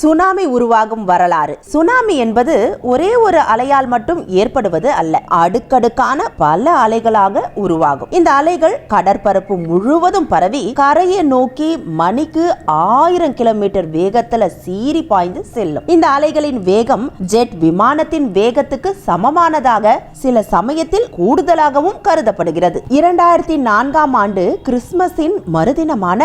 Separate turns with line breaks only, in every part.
Tsunami உருவாகும் வரலாறு. Tsunami என்பது ஒரே ஒரு அலையால் மட்டும் ஏற்படுவது அல்ல. அடுக்கடுக்கான பல அலைகளாக உருவாகும். இந்த அலைகள் கடற்பரப்பு முழுவதும் பரவி கரையை நோக்கி மணிக்கு ஆயிரம் கிலோமீட்டர் வேகத்துல சீறி பாய்ந்து செல்லும். இந்த அலைகளின் வேகம் ஜெட் விமானத்தின் வேகத்துக்கு சமமானதாக சில சமயத்தில் கூடுதலாகவும் கருதப்படுகிறது. இரண்டாயிரத்தி நான்காம் ஆண்டு கிறிஸ்துமஸின் மறுதினமான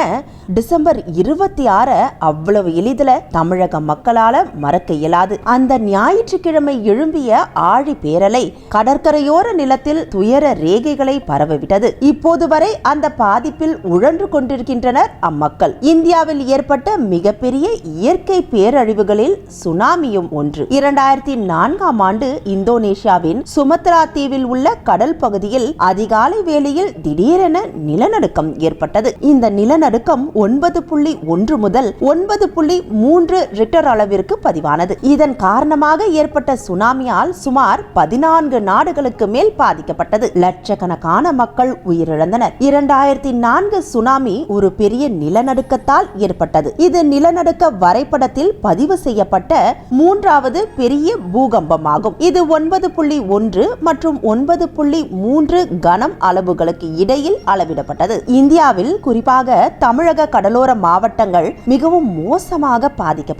டிசம்பர் இருபத்தி ஆறு அவ்வளவு எளிதில் தமிழ் தமிழக மக்களால மறக்க இயலாது. அந்த ஞாயிற்றுக்கிழமை எழும்பிய ஆழி பேரலை கடற்கரையோர நிலத்தில் துயர ரேகைகளை பரவவிட்டது. இப்போது வரை அந்த பாதிப்பில் உழன்று கொண்டிருக்கின்றனர் அம்மக்கள். இந்தியாவில் ஏற்பட்ட மிகப்பெரிய இயற்கை பேரழிவுகளில் சுனாமியும் ஒன்று. இரண்டாயிரத்தி நான்காம் ஆண்டு இந்தோனேஷியாவின் சுமத்ரா தீவில் உள்ள கடல் பகுதியில் அதிகாலை வேளையில் திடீரென நிலநடுக்கம் ஏற்பட்டது. இந்த நிலநடுக்கம் ஒன்பது புள்ளி ஒன்று முதல் ஒன்பது புள்ளி மூன்று ரிட்டர் அளவிற்கு பதிவானது. இதன் காரணமாக ஏற்பட்ட சுனாமியால் சுமார் பதினான்கு நாடுகளுக்கு மேல் பாதிக்கப்பட்டது. லட்சக்கணக்கான மக்கள் உயிரிழந்தனர். இரண்டாயிரத்தி நான்கு சுனாமி ஒரு பெரிய நிலநடுக்கத்தால் ஏற்பட்டது. இது நிலநடுக்க வரைபடத்தில் பதிவு செய்யப்பட்ட மூன்றாவது பெரிய பூகம்பமாகும். இது ஒன்பது புள்ளி ஒன்று மற்றும் ஒன்பது புள்ளி மூன்று கனம் அளவுகளுக்கு இடையில் அளவிடப்பட்டது. இந்தியாவில் குறிப்பாக தமிழக கடலோர மாவட்டங்கள் மிகவும் மோசமாக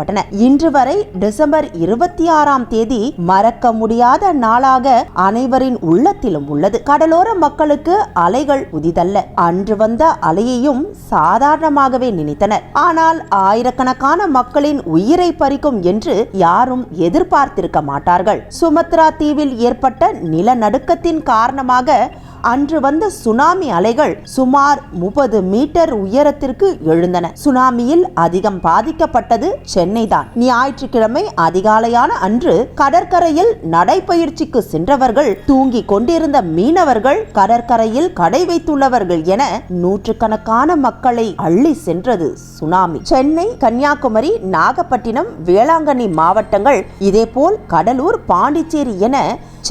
பாதிக்கப்பட்டன இன்று வரை டிசம்பர் இருபத்தி ஆறாம் தேதி மறக்க முடியாத நாளாக அனைவரின் உள்ளத்திலும் உள்ளது. கடலோர மக்களுக்கு அலைகள் புதிதல்ல அன்று வந்த அலையையும் சாதாரணமாகவே நினைத்தனர். ஆனால் ஆயிரக்கணக்கான மக்களின் உயிரை பறிக்கும் என்று யாரும் எதிர்பார்த்திருக்க மாட்டார்கள். சுமத்ரா தீவில் ஏற்பட்ட நிலநடுக்கத்தின் காரணமாக அன்று வந்த சுனாமி அலைகள் சுமார் முப்பது மீட்டர் உயரத்திற்கு எழுந்தன. சுனாமியில் அதிகம் பாதிக்கப்பட்டது சென்னை தான். ஞாயிற்றுக்கிழமை அதிகாலையான அன்று கடற்கரையில் நடைபயிற்சிக்கு சென்றவர்கள் தூங்கிக் கொண்டிருந்த மீனவர்கள் கடற்கரையில் கடை வைத்துள்ளவர்கள் என நூற்றுக்கணக்கான மக்களை அள்ளி சென்றது சுனாமி. சென்னை கன்னியாகுமரி நாகப்பட்டினம் வேளாங்கண்ணி மாவட்டங்கள் இதேபோல் கடலூர் பாண்டிச்சேரி என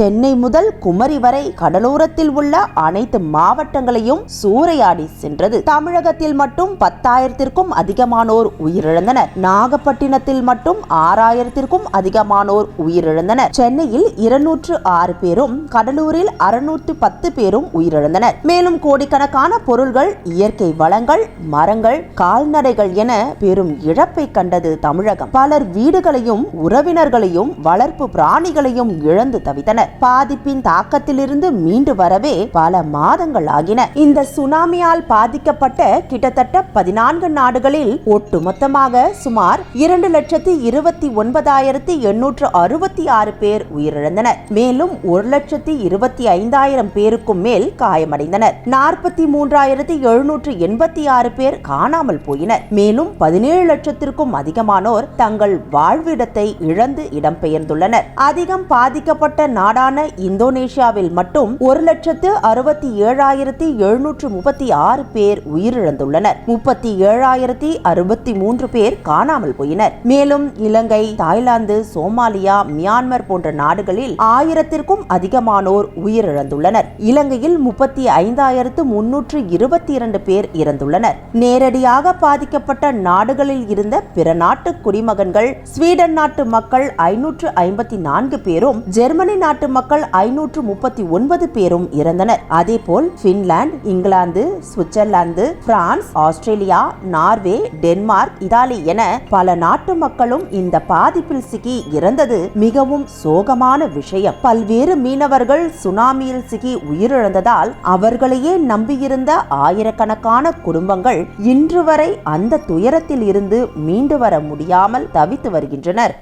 சென்னை முதல் குமரி வரை கடலோரத்தில் உள்ள அனைத்து மாவட்டங்களையும் சூறையாடி சென்றது. தமிழகத்தில் மட்டும் பத்தாயிரத்திற்கும் அதிகமானோர் உயிரிழந்தனர். நாகப்பட்டினத்தில் மட்டும் ஆறாயிரத்திற்கும் அதிகமானோர் உயிரிழந்தனர். சென்னையில் இருநூற்று ஆறு பேரும் கடலூரில் அறுநூற்று பத்து பேரும் உயிரிழந்தனர். மேலும் கோடிக்கணக்கான பொருள்கள் இயற்கை வளங்கள் மரங்கள் கால்நடைகள் என பெரும் இழப்பை கண்டது தமிழகம். பலர் வீடுகளையும் உறவினர்களையும் வளர்ப்பு பிராணிகளையும் இழந்து தவித்தனர். பாதிப்பின் தாக்கத்திலிருந்து மீண்டு வரவே பல மாதங்கள் ஆகின. இந்த சுனாமியால் பாதிக்கப்பட்ட கிட்டத்தட்ட பதினான்கு நாடுகளில் ஒட்டுமொத்தமாக சுமார் இரண்டு லட்சத்தி இருபத்தி ஒன்பதாயிரத்தி எண்ணூற்று அறுபத்தி ஆறு பேர் உயிரிழந்தனர். மேலும் ஒரு லட்சத்தி இருபத்தி ஐந்தாயிரம் பேருக்கும் மேல் காயமடைந்தனர். நாற்பத்தி மூன்றாயிரத்தி எழுநூற்று எண்பத்தி ஆறு பேர் காணாமல் போயினர். மேலும் பதினேழு லட்சத்திற்கும் அதிகமானோர் தங்கள் வாழ்விடத்தை இழந்து இடம்பெயர்ந்துள்ளனர். அதிகம் பாதிக்கப்பட்ட நாடான இந்தோனேஷியாவில் மட்டும் ஒரு லட்சத்து அறுபத்தி ஏழாயிரத்தி எழுநூற்று முப்பத்தி ஆறு பேர் உயிரிழந்துள்ளனர். முப்பத்தி ஏழாயிரத்தி அறுபத்தி மூன்று பேர் காணாமல் போயினர். மேலும் இலங்கை தாய்லாந்து சோமாலியா மியான்மர் போன்ற நாடுகளில் ஆயிரத்திற்கும் அதிகமானோர் உயிரிழந்துள்ளனர். இலங்கையில் முப்பத்தி ஐந்தாயிரத்து முன்னூற்று இருபத்தி இரண்டு பேர் இறந்துள்ளனர். நேரடியாக பாதிக்கப்பட்ட நாடுகளில் இருந்த பிற நாட்டு குடிமகன்கள் ஸ்வீடன் நாட்டு மக்கள் ஐநூற்று ஐம்பத்தி நான்கு பேரும் ஜெர்மனி நாட்டு நாட்டு மக்கள் ஐநூற்று முப்பத்தி ஒன்பது பேரும் இறந்தனர். அதேபோல் Finland England Switzerland France Australia Norway Denmark Italy என பல நாட்டு மக்களும் இந்த பாதிப்பில் சிக்கி இறந்தது மிகவும் சோகமான விஷயம். பல்வேறு மீனவர்கள் சுனாமியில் சிக்கி உயிரிழந்ததால் அவர்களையே நம்பியிருந்த ஆயிரக்கணக்கான குடும்பங்கள் இன்று வரை அந்த துயரத்தில் இருந்து மீண்டு வர முடியாமல் தவித்து வருகின்றனர்.